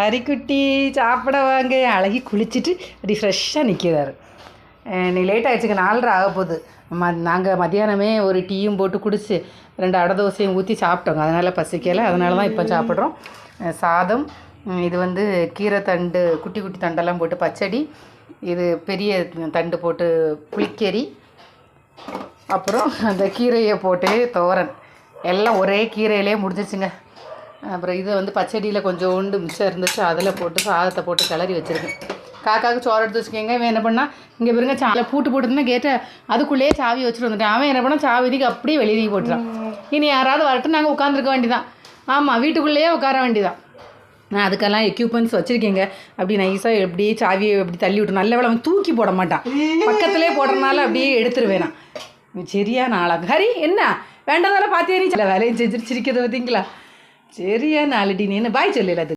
ஹரிக்குட்டி சாப்பிட வாங்க அழகி குளிச்சுட்டு அப்படி ஃப்ரெஷ்ஷாக நிற்கிறாரு நீ லேட் ஆகிடுச்சுங்க நாலரை ஆக போகுது ம நாங்கள் மத்தியானமே ஒரு டீயும் போட்டு குடிச்சு ரெண்டு அடை தோசையும் ஊற்றி சாப்பிட்டோங்க அதனால் பசிக்கலை அதனால தான் இப்போ சாப்பிட்றோம் சாதம் இது வந்து கீரை தண்டு குட்டி குட்டி தண்டெல்லாம் போட்டு பச்சடி இது பெரிய தண்டு போட்டு புளிக்கறி அப்புறம் அந்த கீரையை போட்டு தோரன் எல்லாம் ஒரே கீரையிலே முடிஞ்சிச்சுங்க அப்புறம் இது வந்து பச்சடியில் கொஞ்சோண்டு மிச்சம் இருந்துச்சு அதில் போட்டு சாதத்தை போட்டு கிளறி வச்சுருக்கேன். காக்காவுக்கு சோறு எடுத்து வச்சுக்கோங்க. இவன் என்ன பண்ணால் இங்கே பாருங்க சாலை பூட்டு போட்டுருந்தா கேட்டேன் அதுக்குள்ளேயே சாவி வச்சுட்டு வந்துட்டேன். அவன் என்ன பண்ணால் சாவி இதுக்கு அப்படியே வெளியே போட்டுறான். இனி யாராவது வரட்டும் நாங்கள் உட்காந்துருக்க வேண்டியதான் ஆமாம் வீட்டுக்குள்ளேயே உட்கார வேண்டியதான் நான் அதுக்கெல்லாம் எக்யூப்மெண்ட்ஸ் வச்சுருக்கேங்க. அப்படி நைஸாக எப்படி சாவியை எப்படி தள்ளி விட்டு நல்ல வேலை அவன் தூக்கி போட மாட்டான். பக்கத்துலேயே போடுறதுனால அப்படியே எடுத்துருவேன் நான். சரியா நாளாக ஹரி என்ன? வேண்டதால பார்த்தியா நீ? சில வேலையும் செஞ்சு சிரிக்கிறத பார்த்தீங்களா சரியா நாளடி நீ என்ன பாய் சொல்லல அது